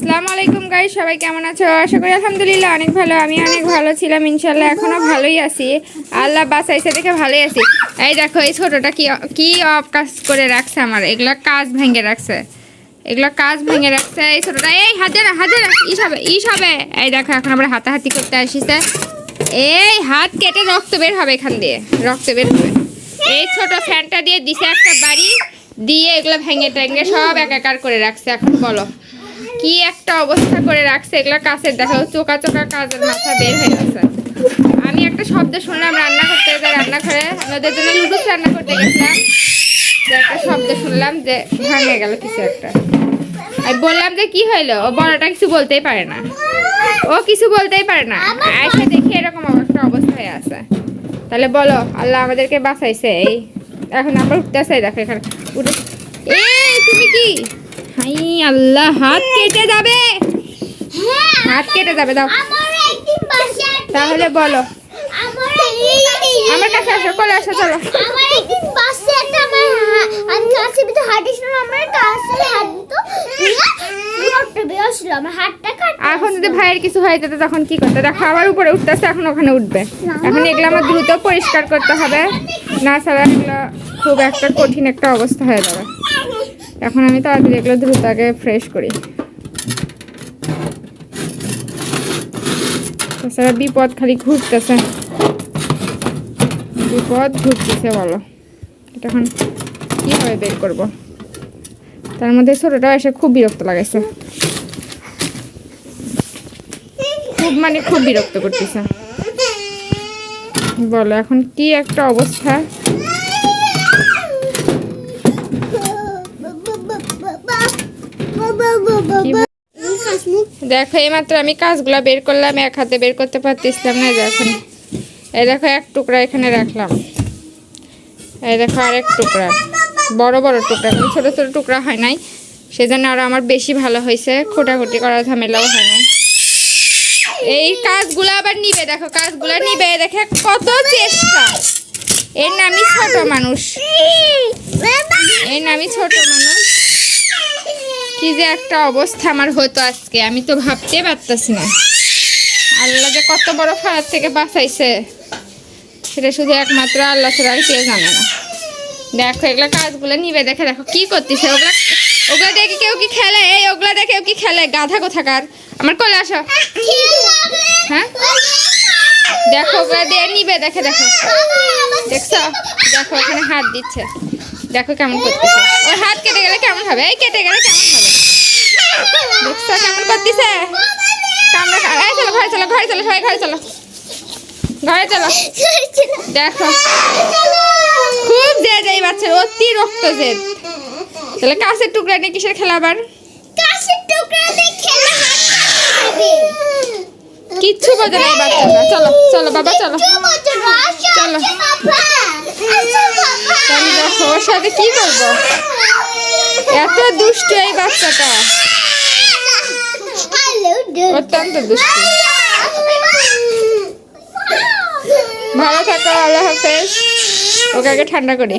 আসসালামু আলাইকুম গাইস সবাই কেমন আছো? আশা করি আলহামদুলিল্লাহ অনেক ভালো, আমি অনেক ভালো ছিলাম ইনশাল্লাহ এখনও ভালোই আছি। আল্লাহ বাঁচাইছে দেখে ভালোই আছি। এই দেখো, এই ছোটটা কি কি কাজ করে রাখছে আমার, এগুলো কাজ ভেঙে রাখছে। এগুলো কাজ ভেঙে রাখছে এই ছোটটা। এই, হাতে না হাতে না ইস হবে ইস হবে। এই দেখো, এখন আমরা হাতাহাতি করতে আসিছে। এই, হাত কেটে রক্ত বের হবে এখান দিয়ে, রক্ত বের হবে। এই ছোট ফ্যানটা দিয়ে দিছে একটা বাড়ি, দিয়ে এগুলো ভেঙে টেঙে সব একাকার করে রাখছে, এখন বলো। কি একটা অবস্থা করে রাখছে, এগুলো কাছের দেখো চোকা চোকা কাজের মাথা বের হয়ে গেছে। আমি একটা শব্দ শুনলাম, রান্না করতে যে রান্নাঘরে, আমি ওদের জন্য লুডুস রান্না করতে গেছিলাম। যে একটা শব্দ শুনলাম যে ভাঙে গেল কিছু একটা। আমি বললাম যে কি হইল? ও বড়টা কিছু বলতেই পারে না। ও কিছু বলতেই পারে না। এসে দেখি এরকম একটা অবস্থা হয়ে আছে। তাহলে বলো, আল্লাহ আমাদেরকে বাঁচাইছে, এই। এখন আমরা উঠতেছে দেখো এখানে। উঠে এই, তুমি কি? হাই আল্লাহ, হাত কেটে যাবে। হাত কেটে যাবে, দাও। তাহলে বলো। আমার কাছে আসো, কোলে আসো, চলো। এখন যদি ভাইয়ের কিছু হয়ে যেত, তখন কি করতে? দেখো, আবার উপরে উঠতেছে, এখন ওখানে উঠবে। এখন এগুলো আমার দ্রুত পরিষ্কার করতে হবে। না ছাড়া এগুলো খুব একটা কঠিন একটা অবস্থা হয়ে যাবে। এখন আমি তাড়াতাড়ি এগুলো দ্রুত আগে ফ্রেশ করি। তাছাড়া বিপদ খালি ঘুরতেছে। বিপদ ঘুরতেছে বলো। এটা এখন কীভাবে বের করব? তার মধ্যে ছোটোটা এসে খুব বিরক্ত লাগাইছে। খুব মানে খুব বিরক্ত করতেছে। বলো এখন কি একটা অবস্থা? দেখো, এইমাত্র আমি কাজগুলো বের করলাম, এক হাতে বের করতে পারতেছিলাম না দেখো এই দেখো, এক টুকরা এখানে রাখলাম। এই দেখো, আরেক টুকরা। বড় বড় টুকরা মানে ছোটো ছোট টুকরা হয় নাই। সেজন্য আরও আমার বেশি ভালো হয়েছে। খোটাখুটি করার ঝামেলাও হয় না এই কাজগুলো আবার নিবে, দেখো, কাজগুলো নিবে। দেখে কত চেষ্টা। এর নামই ছোট মানুষ। এর নামই ছোট মানুষ। কি যে একটা অবস্থা আমার হতো আজকে, আমি তো ভাবতে পারতাছি না। আল্লাহ যে কত বড় খারাপ থেকে বাঁচাইছে, সেটা শুধু একমাত্র আল্লাহ ছাড়া আর কেউ জানে না। দেখো, এগুলো কাজগুলো নিবে, দেখে দেখো কি করতেছে। ওগুলা ওগুলা দেখে কেউ কি খেলে? এই, ওগুলা দেখে কেউ কি খেলে? গাধা কোথাকার? আমার কোলে আসো। হ্যাঁ? দেখো, ওগুলা দিয়ে নিবে, দেখে দেখো। দেখছ? দেখো ওখানে হাত দিচ্ছে। দেখো কেমন করতেছে। ওর হাত কেটে গেলে কেমন হবে? এই কেটে গেলে কেমন হবে? দেখছ কেমন করতেছে? কামড়া এই চলো ঘরে চলো ঘরে চলো সবাই ঘরে চলো। ঘরে চলো। দেখো। খুব জেদ এই বাচ্চার অতি রক্ত জেদ। তাহলে কাছের টুকরা নিয়ে কিসের খেলা আবার? কিচ্ছু বোঝে না এই বাচ্চাটা। চলো চলো বাবা চলো। চলো চলো। বাবা আচ্ছা বাবা তাহলে সাথে কি করব এত দুষ্ট এই বাচ্চাটা। অত্যন্ত দুষ্ট। ভালো থাকো, আল্লাহ হাফেজ। ওকে আগে ঠান্ডা করি।